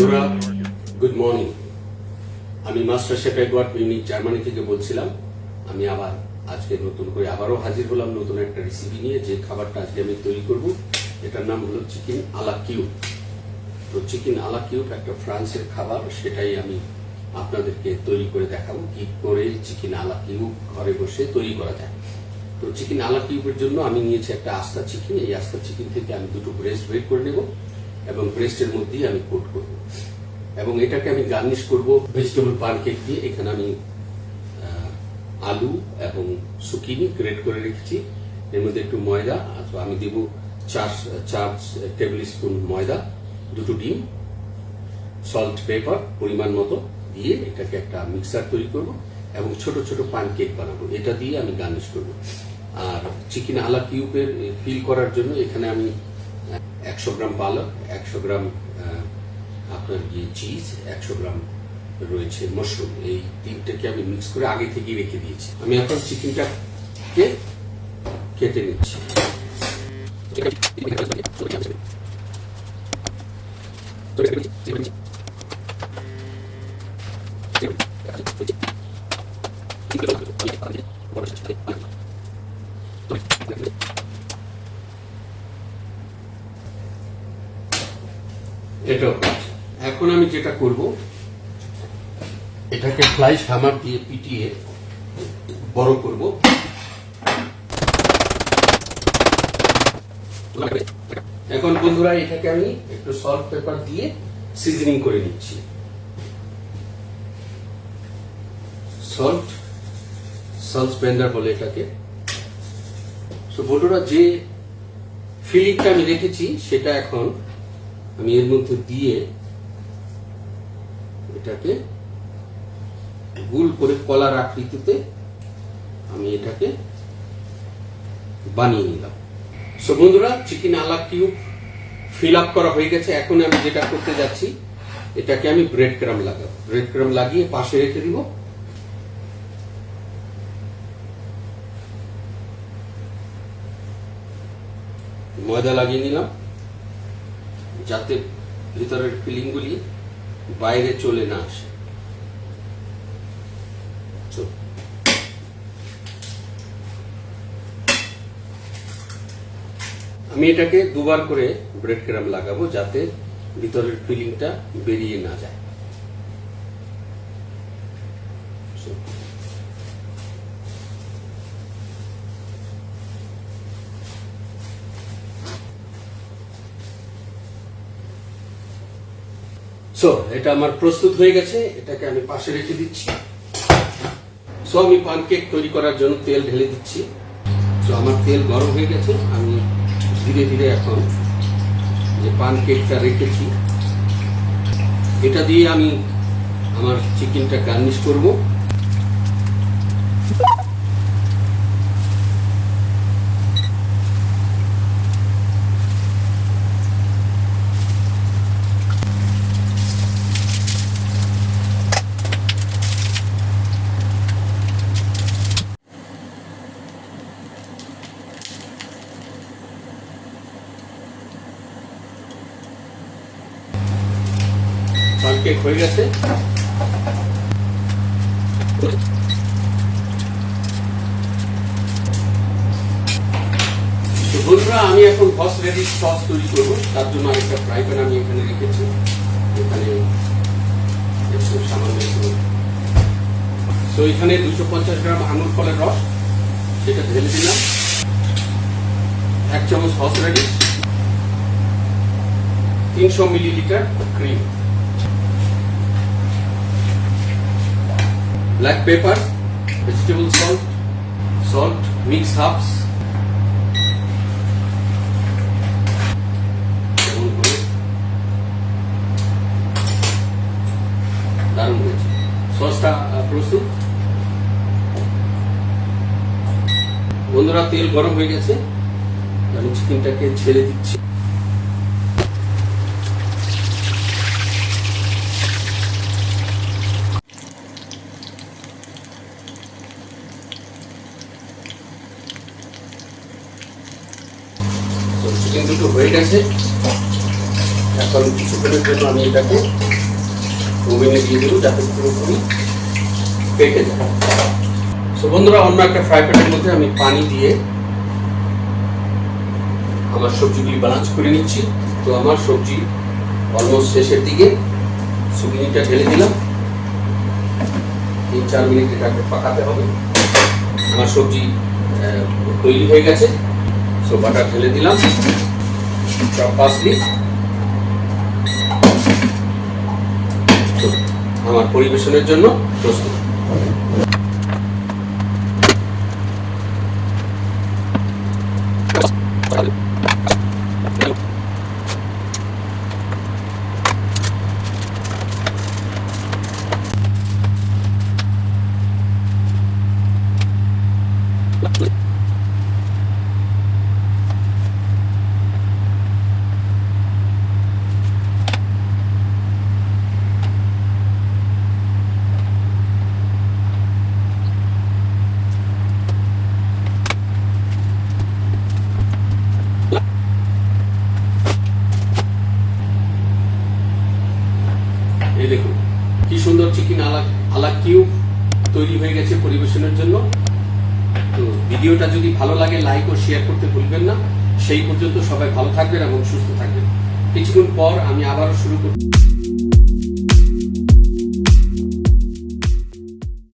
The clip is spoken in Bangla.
বন্ধুরা গুড মর্নিং আমি master chef Edward Munich Germany থেকে বলছিলাম। আমি আবার আজকে নতুন করে আবারও হাজির হলাম, নতুন একটা রেসিপি নিয়ে। যে খাবারটা আজকে আমি তৈরি করব, এটার নাম হলো চিকেন আলা কিউব তো চিকেন আলা কিউব একটা ফ্রান্সের খাবার, সেটাই আমি আপনাদেরকে তৈরি করে দেখাবো, কি করে চিকেন আলা কিউব ঘরে বসে তৈরি করা যায়। তো চিকেন আলা কিউবের জন্য আমি নিয়েছি একটা আস্তা চিকেন এই আস্তা চিকেন থেকে আমি দুটো ব্রেস্ট বের করে নেব। এবং ব্রেস্টের মধ্যেই আমি কোট করব। এবং এটাকে আমি গার্নিশ করব ভেজিটেবল পানকেক দিয়ে। এখানে আমি আলু এবং সুকিনি গ্রেট করে রেখেছি। এর মধ্যে একটু ময়দা আমি দেব চার চার টেবিল স্পুন ময়দা, দুটো ডিম, সল্ট পেপার পরিমাণ মতো দিয়ে এটাকে একটা মিক্সার তৈরি করব এবং ছোট ছোট পান কেক বানাবো। এটা দিয়ে আমি গার্নিশ করব। আর চিকেন আলা কিউবের ফিল করার জন্য এখানে আমি একশো গ্রাম পালক একশো গ্রাম আপনার গিয়ে চিজ একশো গ্রাম রয়েছে মশরুম এই তিনটাকে আমি মিক্স করে আগে থেকেই রেখে দিয়েছি আমি এখন চিকেনটাকে কেটে নিচ্ছি এটাও এখন আমি যেটা করব, এটাকে হামার দিয়ে পিটিয়ে বড় করব। এখন বন্ধুরা, এটাকে আমি একটু সল্ট পেপার দিয়ে সিজনিং করে নিচ্ছি। সল্ট সল্ট স্পেন্ডার বলে এটাকে। সো বন্ধুরা, যে ফিলিংটা আমি রেখেছি, সেটা এখন আমি এর মধ্যে দিয়ে এটাকে গুল করে কলার আকৃতিতে আমি এটাকে বানিয়ে নিলাম। সো বন্ধুরা চিকেন আলা কিউব ফিল আপ করা হয়ে গেছে। এখন আমি যেটা করতে যাচ্ছি, এটাকে আমি ব্রেড ক্রাম লাগাবো। ব্রেড ক্রাম লাগিয়ে পাশে রেখে দিব। ময়দা লাগিয়ে নিলাম। যাতে ভিতরের ফিলিংগুলি বাইরে চলে না আসে। আমি এটাকে দুবার করে ব্রেড ক্রাম লাগাবো যাতে ভিতরের ফিলিংটা বেরিয়ে না যায়। সো এটা আমার প্রস্তুত হয়ে গেছে। এটাকে আমি পাশে রেখে দিচ্ছি। সো আমি পানকেক তৈরি করার জন্য তেল ঢেলে দিচ্ছি। সো আমার তেল গরম হয়ে গেছে। আমি ধীরে ধীরে এখন যে পানকেকটা রেখেছি, এটা দিয়ে আমি আমার চিকেনটা গার্নিশ করব। পানকেক হয়ে গেছে। বন্ধুরা, আমি এখন হস রেডি সস তৈরি করব। তার জন্য আরেকটা ফ্রাই প্যান আমি এখানে রেখেছি। এখানে একটু সামান্য তো এখানে দুশো পঞ্চাশ গ্রাম আঙুর ফলের রস, সেটা ঢেলে দিলাম। এক চামচ হস রেডি তিনশো millilitre cream black pepper, vegetable salt, salt, mix herbs, দারুণ হয়েছে। সসটা প্রস্তুত? বন্ধুরা তেল গরম হয়ে গেছে। আমি চিকেনটাকে ছেড়ে দিচ্ছি। চিকেন দুটো হয়ে গেছে। কারণ কিছুক্ষণের জন্য আমি এটাকে ওভেনে দিয়ে দেবো, যাতে পুরোপুরি পেকে যায়। সো বন্ধুরা, অন্য একটা ফ্রাই প্যানের মধ্যে আমি পানি দিয়ে আমার সবজিগুলি ব্যালেন্স করে নিচ্ছি। তো আমার সবজি অলমোস্ট শেষের দিকে সুগিনিটা ঢেলে দিলাম। তিন চার মিনিট এটাকে পাকাতে হবে। আমার সবজি তৈরি হয়ে গেছে। সো বাটার ঢেলে দিলাম। সব পাসলি। আমার পরিবেশনের জন্য প্রস্তুত এই দেখুন কি সুন্দর চিকেন আলা কিউব তৈরি হয়ে গেছে পরিবেশনের জন্য। তো ভিডিওটা যদি ভালো লাগে লাইক ও শেয়ার করতে ভুলবেন না। সেই পর্যন্ত সবাই ভালো থাকবেন এবং সুস্থ থাকবেন। কিছুক্ষণ পর আমি আবারও শুরু করব।